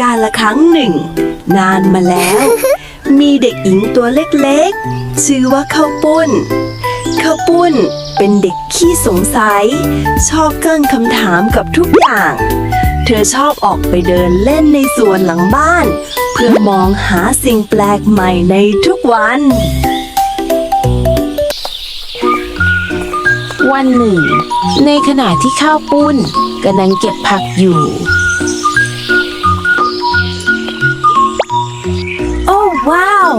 การละครั้งหนึ่ง นานมาแล้ว มีเด็กหญิงตัวเล็กๆ ชื่อว่าข้าวปุ้นข้าวปุ้นเป็นเด็กขี้สงสัย ชอบเกินคำถามกับทุกอย่าง เธอชอบออกไปเดินเล่นในสวนหลังบ้าน เพื่อมองหาสิ่งแปลกใหม่ในทุกวัน วันหนึ่ง ในขณะที่ข้าวปุ้นกำลังเก็บผักอยู่ ว้าว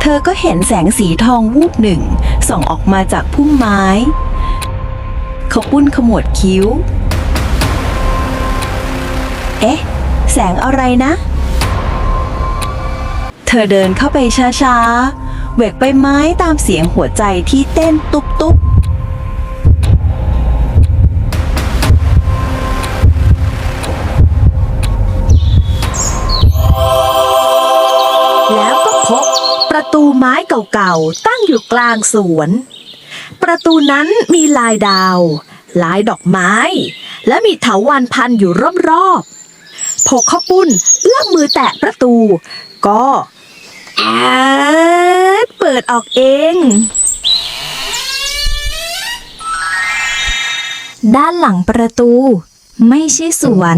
เธอก็เห็นแสงสีทองวูบหนึ่ง ส่องออกมาจากพุ่มไม้ เขาปุ้นขมวดคิ้ว เอ๊ะ แสงอะไรนะ เธอเดินเข้าไปช้าๆแหวกใบไม้ตามเสียงหัวใจที่เต้นตุบๆ ประตูไม้เก่าๆ ตั้งอยู่กลางสวน ประตูนั้นมีลายดาว ลายดอกไม้ และมีเถาวันพันอยู่รอบๆพอข้าวปุ้นเอื้อมมือแตะประตู ก็แอดเปิดออกเอง ด้านหลังประตู ไม่ใช่สวน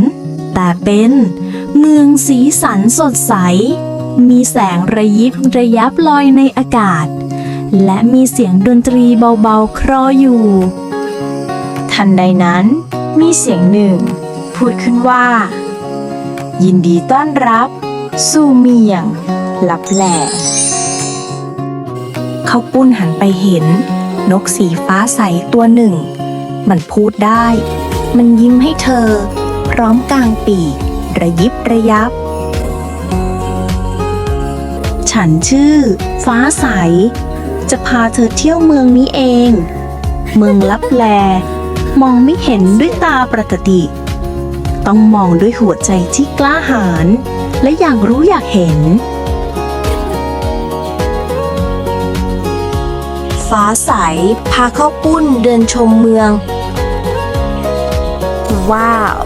แต่เป็นเมืองสีสันสดใส มีแสงระยิบระยับลอยในอากาศ และมีเสียงดนตรีเบาๆ ครออยู่ ทันใดนั้น มีเสียงหนึ่ง พูดขึ้นว่า ยินดีต้อนรับ สู่เมียงลับแหล่เขาปุ้นหันไปเห็น นกสีฟ้าใสตัวหนึ่ง มันพูดได้ มันยิ้มให้เธอ พร้อมกลางปีก ระยิบระยับ ฉันชื่อ ฟ้าใส จะพาเธอเที่ยวเมืองนี้เอง เมืองลับแล มองไม่เห็นด้วยตาปกติ ต้องมองด้วยหัวใจที่กล้าหาญและอยากรู้อยากเห็น ฟ้าใส พาข้าปุ้นเดินชมเมือง ว้าว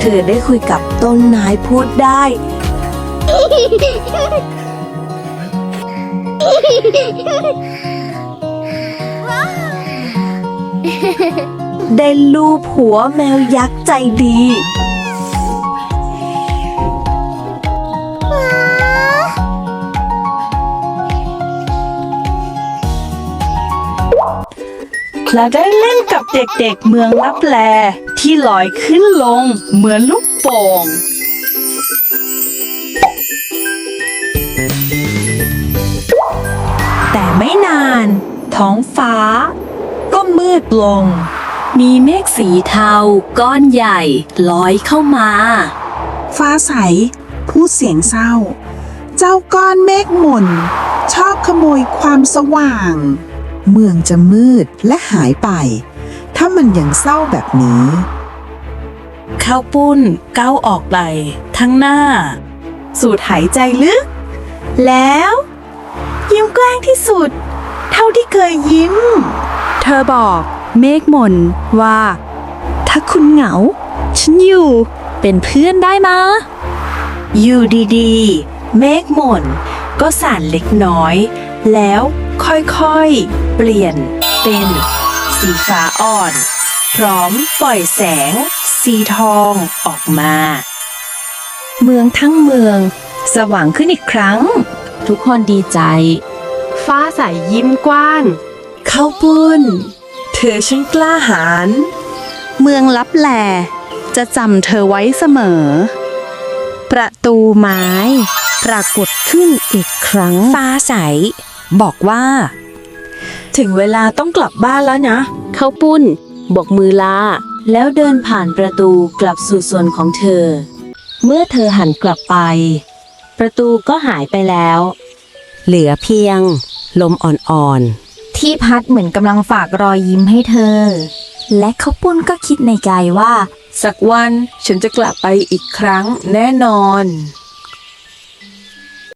เธอได้คุยกับต้นไม้พูดได้ ได้ลูบหัวแมวยักษ์ใจดี และได้เล่นกับเด็กๆเมืองลับแลที่ลอยขึ้นลงเหมือนลูกโป่ง แต่ไม่นาน ท้องฟ้า ก็มืดลง มีเมฆสีเทา ก้อนใหญ่ลอยเข้ามา ฟ้าใส พูดเสียงเศร้า เจ้าก้อนเมฆหม่น ชอบขโมยความสว่าง เมืองจะมืดและหายไป ถ้ามันยังเศร้าแบบนี้ข้าวปุ้นก้าวออกไหลทั้งหน้า สูดหายใจลึก แล้ว แกล้งที่สุด เท่าที่เคยยิ้ม เธอบอกเมฆมนว่า ถ้าคุณเหงา ฉันอยู่เป็นเพื่อนได้มาอยู่ดีๆ เมฆหม่นก็สั่นเล็กน้อย แล้วค่อยๆ เปลี่ยนเป็น สีฟ้าอ่อน พร้อมปล่อยแสง สีทองออกมา เมืองทั้งเมือง สว่างขึ้นอีกครั้ง ทุกคนดีใจ ฟ้าใสยิ้มกว้าง เข้าปุ้น เธอช่างกล้าหาญ เมืองลับแล จะจำเธอไว้เสมอ ประตูไม้ ปรากฏขึ้นอีกครั้ง ฟ้าใส บอกว่า ถึงเวลาต้องกลับบ้านแล้วนะข้าวปุ้น บอกมือลา แล้วเดินผ่านประตูกลับสู่ส่วนของเธอ เมื่อเธอหันกลับไป ประตูก็หายไปแล้ว เหลือเพียง ลมอ่อนที่พัดเหมือนกำลังฝากรอยยิ้มให้เธอ และข้าวปุ้นก็คิดในใจว่า สักวันฉันจะกลับไปอีกครั้งแน่นอน